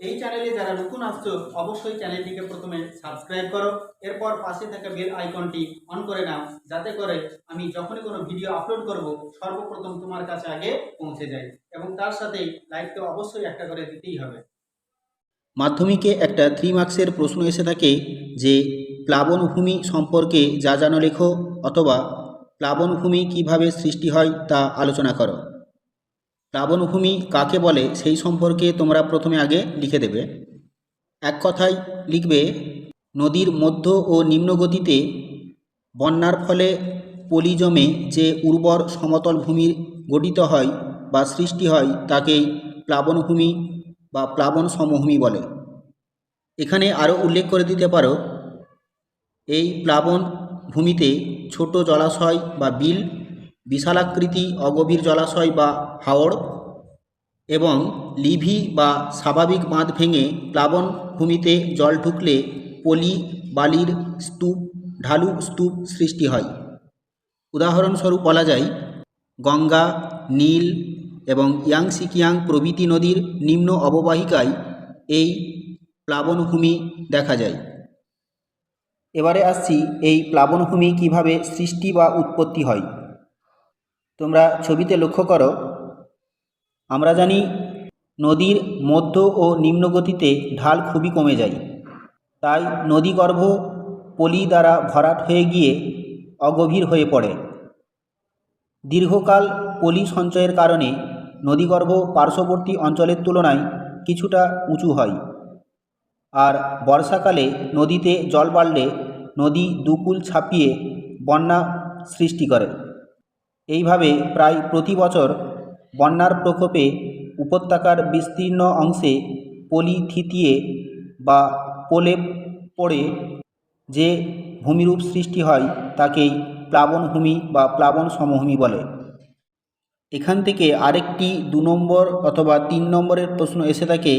এই চ্যানেলে যারা নতুন আসছো, অবশ্যই চ্যানেলটিকে প্রথমে সাবস্ক্রাইব করো। এরপর পাশে থাকা বেল আইকনটি অন করে নাও, যাতে করে আমি যখনই কোনো ভিডিও আপলোড করব, সর্বপ্রথম তোমার কাছে আগে পৌঁছে যায় এবং তার সাথে লাইক তো অবশ্যই একটা করে দিতেই হবে। মাধ্যমিকে একটা থ্রি মার্কসের প্রশ্ন এসে থাকে যে, প্লাবনভূমি সম্পর্কে যা জানো লেখো, অথবা প্লাবনভূমি কীভাবে সৃষ্টি হয় তা আলোচনা করো। প্লাবনভূমি কাকে বলে সেই সম্পর্কে তোমরা প্রথমে আগে লিখে দেবে। এক কথায় লিখবে, নদীর মধ্য ও নিম্ন গতিতে বন্যার ফলে পলি জমে যে উর্বর সমতল ভূমি গঠিত হয় বা সৃষ্টি হয় তাকেই প্লাবনভূমি বা প্লাবন সমভূমি বলে। এখানে আরও উল্লেখ করে দিতে পারো, এই প্লাবন ভূমিতে ছোট জলাশয় বা বিল বিশালাকৃতি অগভীর জলাশয় বা হাওড় এবং লিভি বা স্বাভাবিক বাঁধ ভেঙে প্লাবন ভূমিতে জল ঢুকলে পলি, বালির স্তূপ, ঢালু স্তূপ সৃষ্টি হয়। উদাহরণস্বরূপ বলা যায়, গঙ্গা, নীল এবং ইয়াংসিকিয়াং প্রভৃতি নদীর নিম্ন অববাহিকায় এই প্লাবনভূমি দেখা যায়। এবারে আসছি এই প্লাবনভূমি কীভাবে সৃষ্টি বা উৎপত্তি হয়। তোমরা ছবিতে লক্ষ্য করো, আমরা জানি নদীর মধ্য ও নিম্ন গতিতে ঢাল খুবই কমে যায়। তাই নদীগর্ভ পলি দ্বারা ভরাট হয়ে গিয়ে অগভীর হয়ে পড়ে। দীর্ঘকাল পলি সঞ্চয়ের কারণে নদীগর্ভ পার্শ্ববর্তী অঞ্চলের তুলনায় কিছুটা উঁচু হয়। আর বর্ষাকালে নদীতে জল বাড়লে নদী দুকুল ছাপিয়ে বন্যা সৃষ্টি করে। এইভাবে প্রায় প্রতি বছর বন্যার প্রকোপে উপত্যকার বিস্তীর্ণ অংশে পলি থিতিয়ে বা পোলে পড়ে যে ভূমিরূপ সৃষ্টি হয় তাকেই প্লাবনভূমি বা প্লাবন সমভূমি বলে। এখান থেকে আরেকটি দু নম্বর অথবা তিন নম্বরের প্রশ্ন এসে থাকে,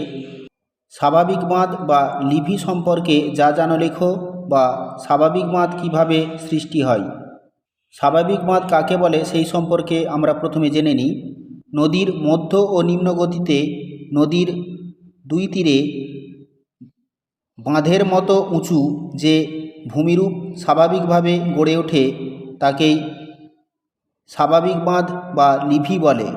স্বাভাবিক বাঁধ বা লিভি সম্পর্কে যা জানো লেখো বা স্বাভাবিক বাঁধ কীভাবে সৃষ্টি হয়? স্বাভাবিক বাঁধ কাকে বলে সেই সম্পর্কে আমরা প্রথমে জেনে নিই। নদীর মধ্য ও নিম্ন গতিতে নদীর দুই তীরে বাঁধের মতো উঁচু যে ভূমিরূপ স্বাভাবিকভাবে গড়ে ওঠে, তাকেই স্বাভাবিক বাঁধ বা লিভি বলে।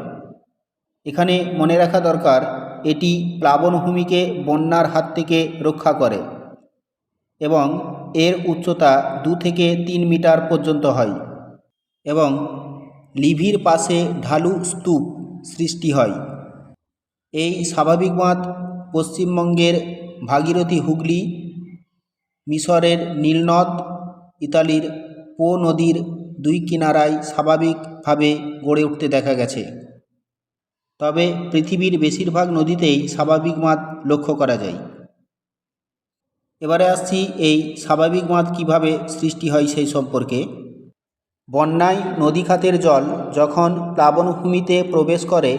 এখানে মনে রাখা দরকার, এটি প্লাবনভূমিকে বন্যার হাত থেকে রক্ষা করে এবং এর উচ্চতা দু থেকে তিন মিটার পর্যন্ত হয়। এবং লিভির পাশে ঢালু স্তূপ সৃষ্টি হয়। এই স্বাভাবিক বাঁধ পশ্চিমবঙ্গের ভাগীরথী হুগলি, মিশরের নীলনদ, ইতালির পো নদীর দুই কিনারায় স্বাভাবিকভাবে গড়ে উঠতে দেখা গেছে। তবে পৃথিবীর বেশিরভাগ নদীতেই স্বাভাবিক বাঁধ লক্ষ্য করা যায়। এবারে আসছি এই স্বাভাবিক বাঁধ কীভাবে সৃষ্টি হয় সেই সম্পর্কে। বন্যায় নদী খাতের জল যখন প্লাবনভূমিতে প্রবেশ করে,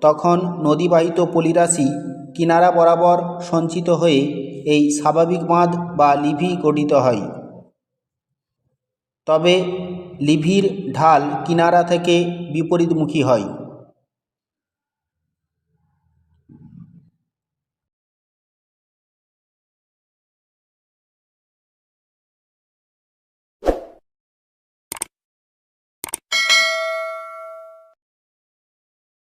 তখন নদীবাহিত পলিরাশি কিনারা বরাবর সঞ্চিত হয়ে এই স্বাভাবিক বাঁধ বা লিভি গঠিত হয়। তবে লিভির ঢাল কিনারা থেকে বিপরীতমুখী হয়।